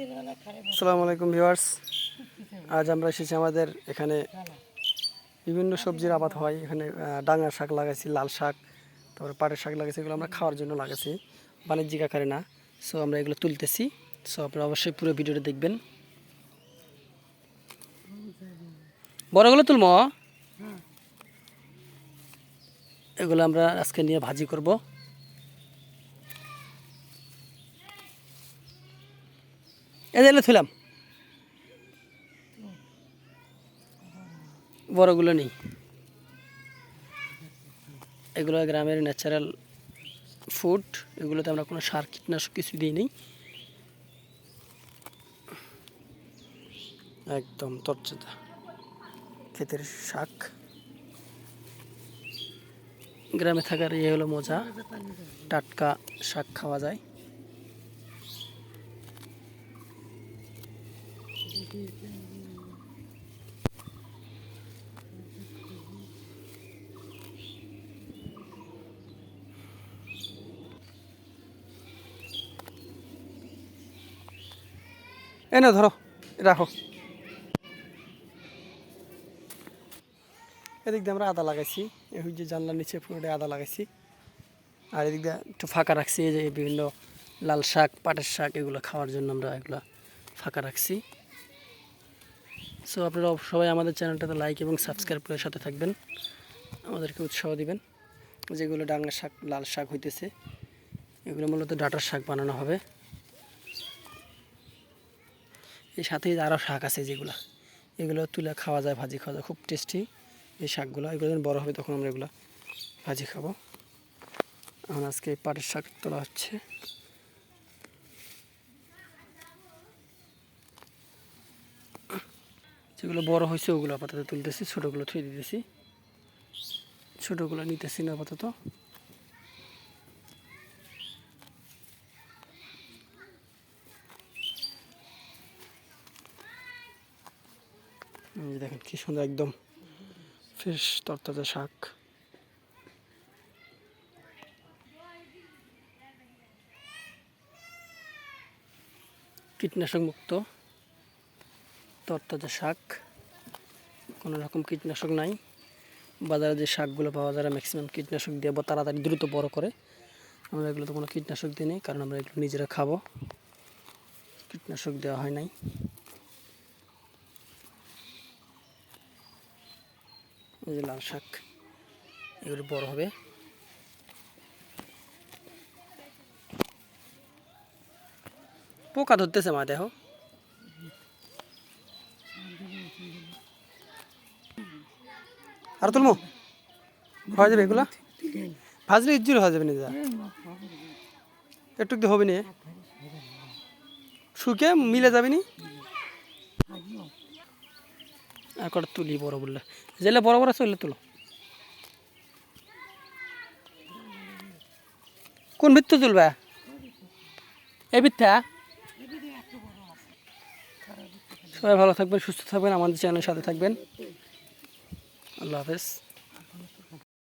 আসসালামু আলাইকুম ভিউয়ার্স। আজ আমরা এসেছি আমাদের এখানে বিভিন্ন সবজির আবাদ হয়। এখানে ডাঙার শাক লাগাইছি লাল শাক তারপরে পাটের শাক লাগাইছি এগুলো আমরা খাওয়ার জন্য লাগাইছি। বাণিজ্যিক আকারে না। সো আমরা এগুলো তুলতেছি। সো আপনারা অবশ্যই পুরো ভিডিওটা দেখবেন। বড়গুলো তুলব? এগুলো আমরা আজকে নিয়ে ভাজি করব। এদের থুলাম বড়গুলো নেই। এগুলো গ্রামের ন্যাচারাল ফুড এগুলোতে আমরা কোনো সার, কীটনাশক কিছু দিই নেই। একদম তরচতা ক্ষেতের শাক। গ্রামে থাকার ইয়ে হলো মজা। টাটকা শাক খাওয়া যায়। এনে ধরো, রাখো। এদিক দিয়ে আমরা আদা লাগাইছি। এই যে জানলার নিচে পুরোটাই আদা লাগাইছি। আর এদিক দিয়ে একটু ফাঁকা রাখছি, এই যে বিভিন্ন লাল শাক, পাটের শাক, এগুলো খাওয়ার জন্য আমরা এগুলো ফাঁকা রাখছি। সো আপনারা সবাই আমাদের চ্যানেলটাতে লাইক এবং সাবস্ক্রাইব করে সাথে থাকবেন। আমাদেরকে উৎসাহ দিবেন। যেগুলো ডাঙ্গা শাক, লাল শাক হইতেছে, এগুলো মূলত ডাটার শাক বানানো হবে। এর সাথে আরও শাক আছে যেগুলো। এগুলো তুলে খাওয়া যায়, ভাজি খাওয়া যায়। খুব টেস্টি এই শাকগুলো। এগুলো যখন বড় হবে তখন আমরা এগুলো ভাজি খাব। এখন আজকে পাটের শাক তোলা হচ্ছে। যেগুলো বড় হয়েছে, ওগুলো আপাতত তুলতেছি, ছোটোগুলো থুয়ে দিতেছি। ছোটোগুলো নিতেছি না আপাতত। দেখেন কি সুন্দর একদম ফ্রেশ তরতাজা শাক। কীটনাশক মুক্ত। তরতাজা শাক। কোনো রকম কীটনাশক নাই। বাজারে যে শাকগুলো পাওয়া যায় ম্যাক্সিমাম কীটনাশক দিয়ে বা তাড়াতাড়ি দ্রুত বড় করে, আমরা এগুলো তো কোনো কীটনাশক দিই নেই, কারণ আমরা এগুলো নিজেরা খাব। কীটনাশক দেওয়া হয় নাই। এই যে লাল শাক, এগুলো বড় হবে। পোকা ধরতেছে মা, দেখো। আর তুলমো? হয়ে যাবে এগুলা? ভাজলে ইজ্জুর হয়ে যাবে নিজা একটু হবে নি। শুকে মিলে যাবে নি আর কটা তুলি বড় বললে। যেলে বড় বড় চললে তুলো। কোন বৃত্ত তুলবা? এই বৃত্তা সবাই ভালো থাকবেন, সুস্থ থাকবেন, আমাদের চ্যানেলের সাথে থাকবেন। আল্লাহ হাফেজ